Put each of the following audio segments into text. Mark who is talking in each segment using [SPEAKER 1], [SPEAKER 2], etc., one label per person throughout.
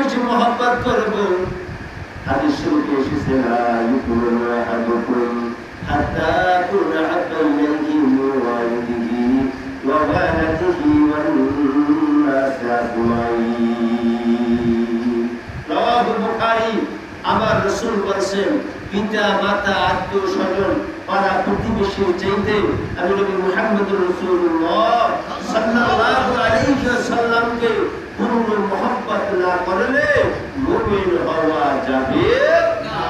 [SPEAKER 1] বেশি মহব্বত করব। আমার রাসূল বলেছেন, পিতা, মাতা, আত্মীয় স্বজন, পাড়া প্রতিবেশীর চাইতে আমি নবী মুহাম্মদুর রাসূলুল্লাহ আলাইহি ওয়াসাল্লামকে পূর্ণ মহব্বত না করলে মুমিন হওয়া যাবে না।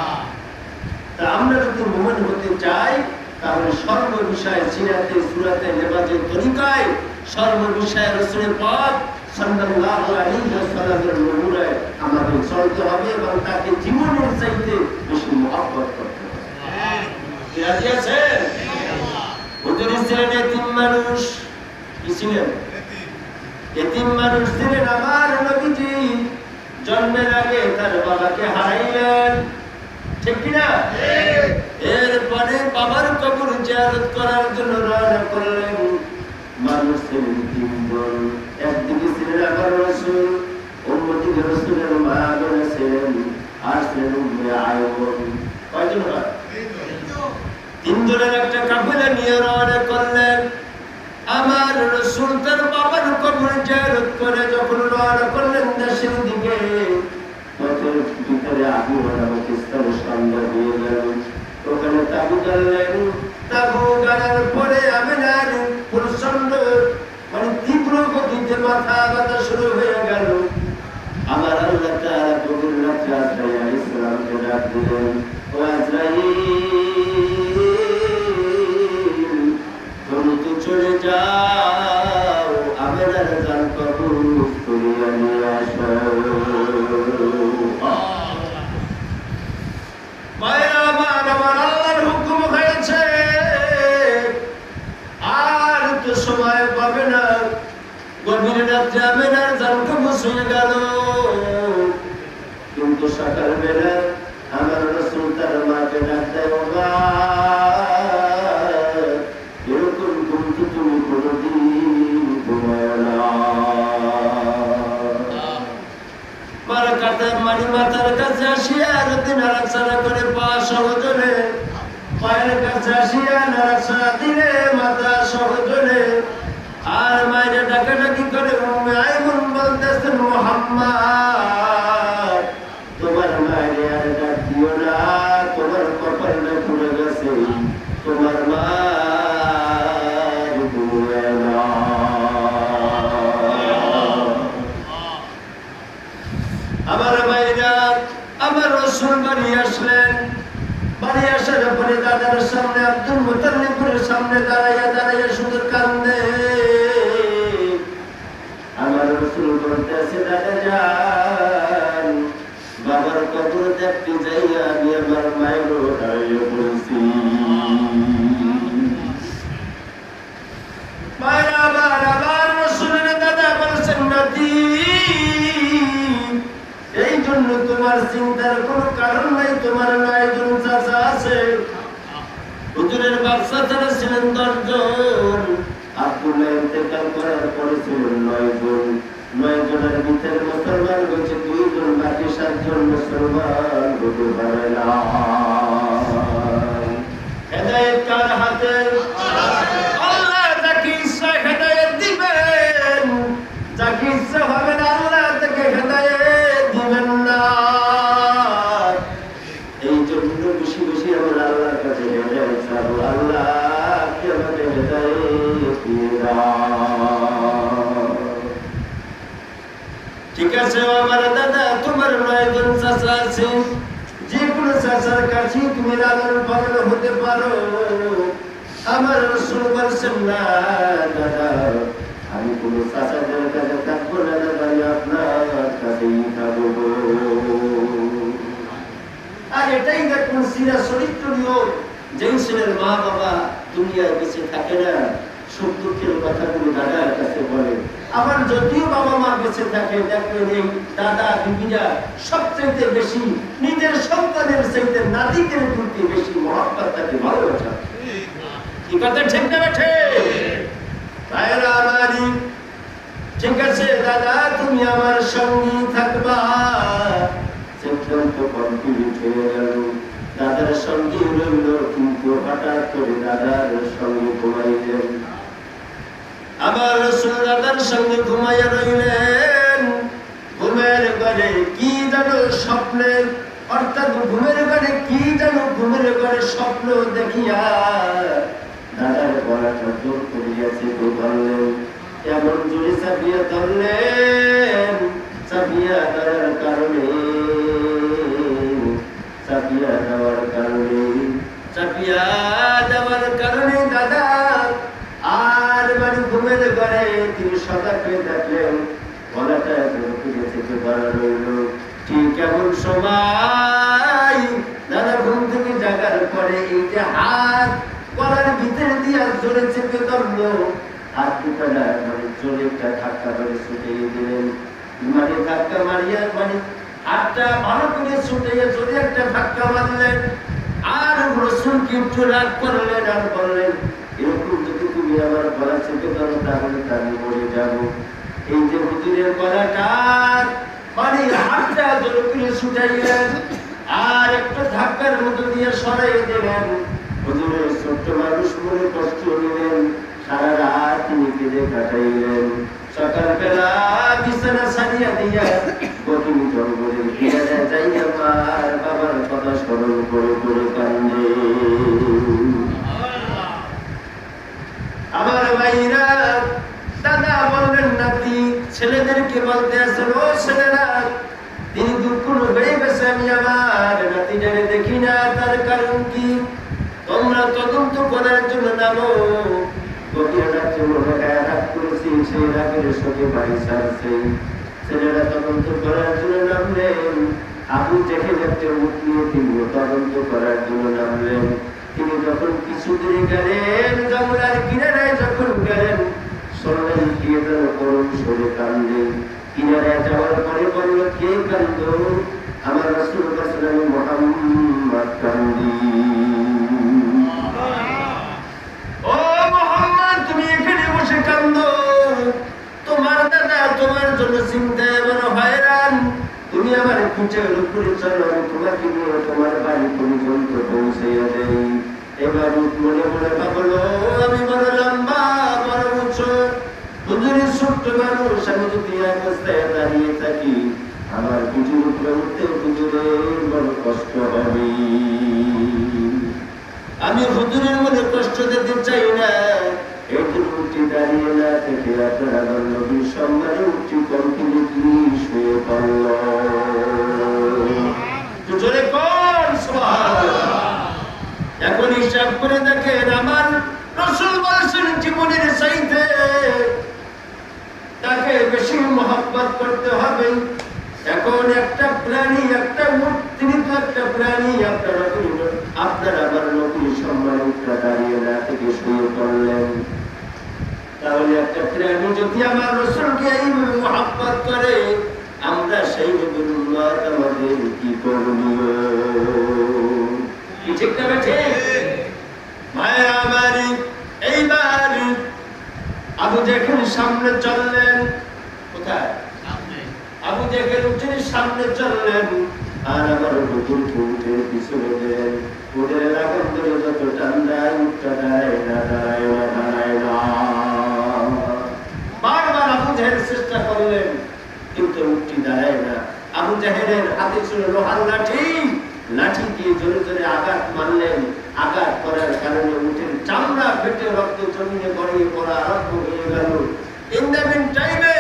[SPEAKER 1] তা আমরা যদি মুমিন হতে চাই তাহলে সর্ব বিষয়ে সিরাতে সুরাতে নেমাজের তরিকায় সর্ব বিষয়ে রাসূলের পথ সাল্লাল্লাহু আলাইহি ওয়াসাল্লামের নমুনায় আমাদের চলতে হবে এবং তাকে জীবনের চাইতে বেশি মহব্বত করতে হবে। কি রাজি হুজুর ছিলেন এতিম মানুষ। কি ছিলেন? এতিম মানুষ ছিলেন আমার নবীজি। জন্মের আগে তার বাবাকে হারাইলেন। ঠিক কিনা? এরপরে বাবার কবর জিয়ারত করার জন্য রওনা করলেন। মানুষ ছিলেন একদিকে ছিলেন রসুল, অন্যদিকে রসুলের মা বোনে ছিলেন। আর ছিলেন আয়ুব কয়জন তিনজনের একটা কাফেলা নিয়ে রওনা করলেন। আমার রসুল তার বাবার কবর জিয়ারত করে যখন ভিতরে আবু নামক স্থানে সন্ধ্যা ওখানে তাবু গাড়লেন তাবু গাড়ার পরে আমিনার প্রচণ্ড মানে তীব্র গতিতে মাথা ব্যথা শুরু হয়ে গেল আমার আল্লাহ তারা গভীর রাত্রে আজরাইল ইসলামকে ডাক দিলেন। ও আজরাইল মাথার কাছে আসিয়া যদি নাড়াচাড়া করে পা সহজরে পায়ের কাছে আসিয়া নাড়াচাড়া দিলে মাথা সহজরে আর মায়ের ডাকাডাকি করে আইমন বলতেছেন মোহাম্মদ তোমার মায়ের আর ডাক দিও না তোমার কপালটা পুড়ে গেছে তোমার মা ঘুমায় না আমার ভাইরা আমার রসুল বাড়ি আসলেন বাড়ি আসার পরে দাদার সামনে আব্দুল মুতাল্লিবের সামনে দাঁড়াইয়া দাঁড়াইয়া শুধু কান্দে আমার রসুল বলতেছে দাদা যান বাবার কবর দেখতে যাইয়া আমি আমার মায়ের হারিয়ে বলছি মায়ের আবার আবার রসুলের দাদা বলছেন নাতি এই জন্য তোমার চিন্তার কোনো কারণ নাই তোমার নয় জন চাচা আছে বাদশা ছিলেন দশজন। আব্দুল্লাহ ইন্তেকাল করার মুসলমান হয়েছে দুই জন বাকি সাতজন মুসলমান হতে ঠিক আছে আমার দাদা, তোমার নয়জন চাচা আছে। যে কোনো চাচার কাছে তুমি লালন পালন হতে পারো। আমার রসুল দাদা, আমি কোনো চাচাদের কাছে থাকব না, দাদা আপনার কাছেই থাকব। আর এটাই দেখুন, সিরা চরিত্র যেই ছেলের মা বাবা দুনিয়ায় বেঁচে থাকে না কথাগুলো দাদার কাছে বলে যদিও বাবা থাকে দেখবেন এই দাদা, দিদিরা সবচেয়ে বেশি নিজের সন্তানের চাইতে প্রতি বেশি থাকে ভালোবাসা তুমি আমার থাকবা। দাদার সঙ্গে রইল, কিন্তু হঠাৎ করে দাদার সঙ্গে ঘুমাইলেন আবার রসুল সঙ্গে ঘুমাইয়া রইলেন। ঘুমের ঘরে কি যেন স্বপ্নে, অর্থাৎ ঘুমের ঘরে কি যেন ঘুমের ঘরে স্বপ্ন দেখিয়া দাদার চাপিয়া কারণে দাদা আর বাড়ি ঘুমের ঘরে তিনি দেখলেন গলাটা ফিরে থেকে ধরা রইল ঠিক সময় দাদা ঘুম থেকে জাগার পরে হাত ভিতরে দিয়া জোরে চেপে হাত দুটা মানে ধাক্কা দিলেন। মানে ধাক্কা মারিয়া মানে হাতটা ভালো করে ছুটে জোরে একটা ধাক্কা মারলেন। আর রসুলকে একটু রাগ করলেন আর বললেন মানে আর একটা ধাক্কার মতো দিয়ে সরাই মানুষ মনে কষ্ট নিলেন সারা রাত তিনি কেঁদে বিছানা সারিয়া দিয়া কঠিন জঙ্গলে ফিরে যাই আমার বাবার কথা স্মরণ করে করে কান্দে আমার ভাইরা দাদা বললেন নাতি ছেলেদেরকে বলতে আসেন, ও ছেলেরা, তিনি দুঃখ হয়ে আমি আমার নাতি জানে দেখি না, তার কারণ কি? তোমরা তদন্ত করার জন্য নামো। নামলেন। আবু দেখে দেখতে মুখ তদন্ত করার জন্য নামলেন। তিনি যখন কিছু দূরে গেলেন যমুনার কিনারায় যখন গেলেন শুনলেন কে যেন করুন কান্দে। কিনারায় যাওয়ার পরে বলল, কে কান্দ আমার রসুল কাসলাম মোহাম্মদ কান্দি। ও তুমি এখানে বসে কান্দো। তোমার দাদা তোমার জন্য চিন্তায় বড় হয়রান। তুমি আমার পিঠের উপরে চলো তোমাকে নিয়ে তোমার বাড়ি পর্যন্ত পৌঁছাইয়া দেই এবার মনে মনে ভাবলো আমি বড় লম্বা, বড় উঁচু হুজুরের ছোট্ট মানুষ, আমি যদি এক অবস্থায় দাঁড়িয়ে থাকি, আমার পিঠের উপরে উঠতে হুজুরের বড় কষ্ট হবে। আমি হুজুরের মনে কষ্ট দিতে চাই না। যে উঠি দাঁড়িয়ে না থেকে আপনার নবীর সম্মানে উঠি কন্টিনিউটলি শুয়ে পড়ল তো জোরে কোন এখন হিসাব করে দেখেন আমার রসুল বলেছেন জীবনের চাইতে তাকে বেশি মহব্বত করতে হবে। এখন একটা প্রাণী, একটা উট একটা প্রাণী আপনার আবার নতুন দাঁড়িয়ে না থেকে শুয়ে পড়লেন তাহলে একটা প্রাণী যদি আমার রসুলকে মহাব্বত করে, আমরা সেই আমাদের কি করণীয় কি ঠিক ঠিক মায়ের আমার এইবার আবু যেখানে সামনে চললেন। কোথায়? আবু জেহেল উঠে সামনে চললেন। আর আমার হুজুর উঠে পিছনে গেলেন উঠে লাগাম ধরে যত টান দেয় উঠটা দাঁড়ায় না। দাঁড়ায় না দাঁড়ায় না বারবার আবু জাহেল চেষ্টা করলেন কিন্তু উঠটি দাঁড়ায় না। আবু জাহেলের হাতে ছিল লোহার লাঠি। লাঠি দিয়ে জোরে জোরে আঘাত মারলেন। আঘাত করার কারণে উঠের চামড়া ফেটে রক্ত জমিনে গড়িয়ে পড়া আরম্ভ হয়ে গেল। টাইমে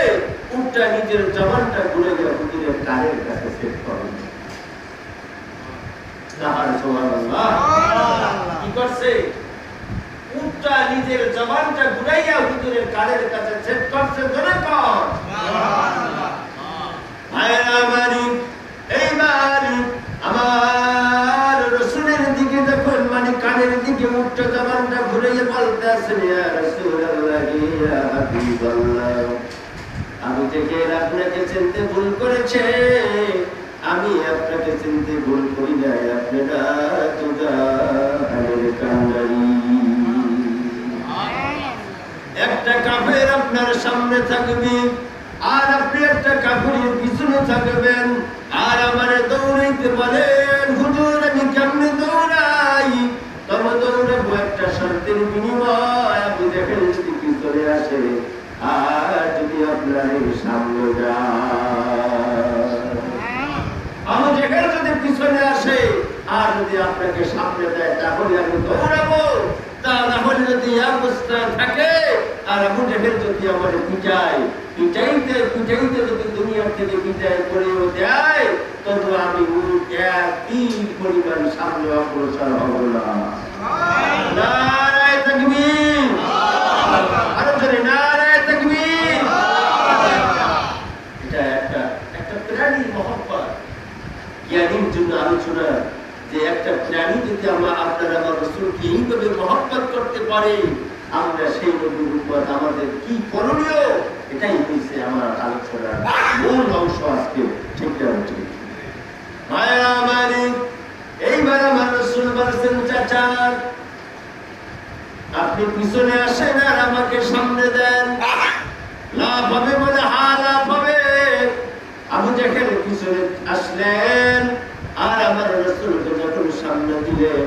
[SPEAKER 1] উটটা নিজের জবানটা ঘুরে গিয়ে হুজুরের কানের কাছে সেট করলেন তাহার সুবহানাল্লাহ। কি করছে? উটটা নিজের জবানটা ঘুরাইয়া হুজুরের কানের কাছে সেট করছে ধরে কর। ভাইরা আমি থেকে আপনাকে চিনতে ভুল করেছে, আমি আপনাকে চিনতে ভুল করি নাই, আপনারা একটা কাফের আপনার সামনে থাকবে, আর আপনি একটা কাপড়ের পিছনে থাকবেন, আর আমার দৌড়াইতে বলেন হুজুর অবতরণের একটা শর্তের বিনিময় আপনি দেখেন স্থিতি চলে আসে। আর যদি আপনার সামনে যায়। আমাদের যদি পিছনে আসে আর যদি আপনাকে সামনে দেয়, তাহলে আমি দৌড়াবো তা না হলে যদি এই অবস্থায় থাকে, আর জেহেল যদি আমার পিটায়, পিটাইতে পিটাইতে যদি দুনিয়ার থেকে পিটাই করেও দেয়, তবে আমি একই পরিমাণ সামনে অগ্রসর হব না। নারায় তাকবীর। আরও জোরে, নারায় তাকবীর। এটা একটা একটা প্রাণী মহব্বত। জ্ঞানীর জন্য আলোচনা একটা যদি আমরা আপনার আমার রসুলকে এইভাবে মহব্বত করতে পারে, আমরা সেই নবীর আমাদের কি করণীয়? এটাই হয়েছে আমার আলোচনার মূল অংশ আজকে। ঠিক ঠিক? আপনি পিছনে আসেন আর আমাকে সামনে দেন। লাভ হবে বলে হা লাভ হবে। আবু জাহেল পিছনে আসলেন আর আমার রসুলকে যখন সামনে দিলেন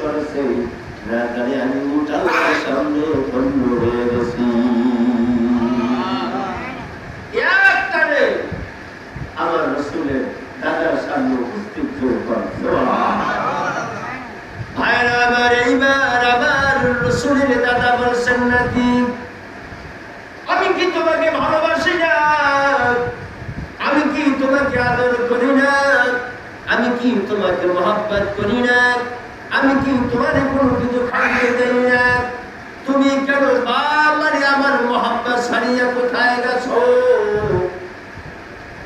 [SPEAKER 1] করে চলেছে না জানি আমি উঠালার সামনে ধন্য হয়ে গেছি একটারে আমার রসুলের দাদার সামনে উপস্থিত হয়ে পড়ছে ভাইরা আমার এইবার আমার রসুলের দাদা বলছেন নাকি আমি কি তোমাকে ভালোবাসি না আমি কি তোমাকে আদর করি না আমি কি তোমাকে মহাব্বত করি না আমি কি কোনো কিছু খাইয়ে দেই না তুমি কেন বাবারে আমার মহাব্বত সারিয়া কোথায় গেছো?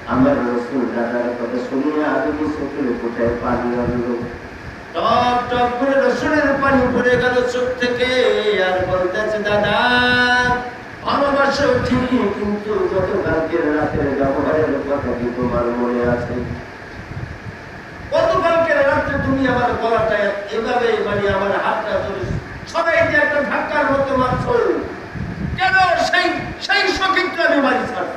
[SPEAKER 1] আমার রসুল দাদার কথা শুনিয়ে আগে চোখের কোথায় পানি আনলো টপ টপ করে রসুনের পানি পড়ে গেল চোখ থেকে। আর বলতেছে দাদা ভালোবাসো ঠিকই কিন্তু গতকালকের রাতের ব্যবহারের কথা কি তোমার মনে আছে? তুমি আমার গলাটা এভাবে মানে আমার হাতটা ধরে। সবাই যে একটা ধাক্কার মতো মারছো, কেন সেই সেই সকিত্র আমি মারি ছাড়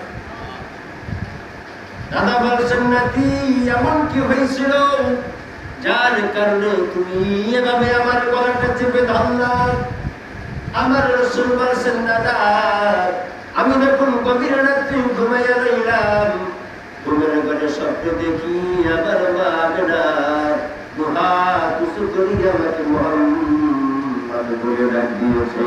[SPEAKER 1] দাদা বলছেন নাকি এমন কি হয়েছিল? যার কারণে তুমি এভাবে আমার গলাটা চেপে ধরলা। আমার রসুল বলছেন, দাদা, আমি যখন গভীর রাত্রি ঘুমাইয়া রইলাম, ঘুমের ঘরে স্বপ্ন দেখি আবার মা মহা কিছু দিয়েছে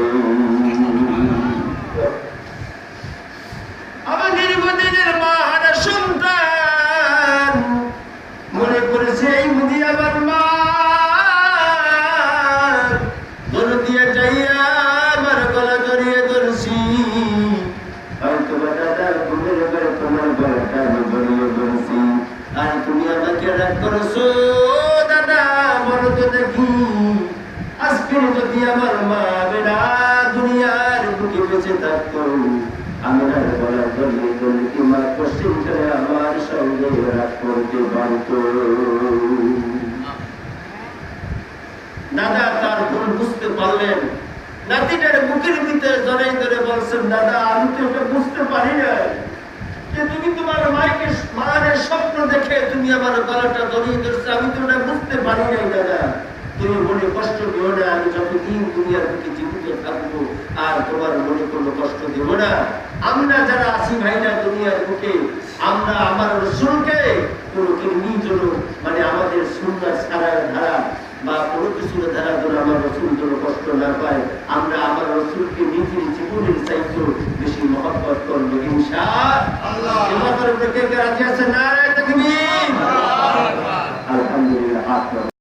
[SPEAKER 1] বেঁচে থাকতো আমি আর গলা জড়িয়ে ধরলে কি মা পশ্চিম ছেড়ে আমার সঙ্গে রাগ করতে পারতো। দাদা তার ভুল বুঝতে পারলেন। নাতিটার ভিতরে জড়াই ধরে বলছেন দাদা আমি তো বুঝতে পারি না তুমি তোমার মায়ের স্বপ্ন দেখে তুমি আমার গলাটা জড়িয়ে ধরছো। আমি তো এটা বুঝতে পারি নাই দাদা তুমি মনে কষ্ট দিও না, আমি যতদিন দুনিয়ার বুকে জীবিত থাকব আর তোমার মনে না আমরা যারা আছি ভাইরা দুনিয়ার বুকে আমরা আমার রসুলকে কোনো কিরমি জন্য মানে আমাদের সুন্দর সারার ধারা বা কোনো কিছুর ধারা যেন আমার রসুল যেন কষ্ট না পায়। আমরা আমার রসুলকে নিজের জীবনের চাইতে বেশি মহব্বত করব হিংসা আল্লাহ। কে রাজি আছে?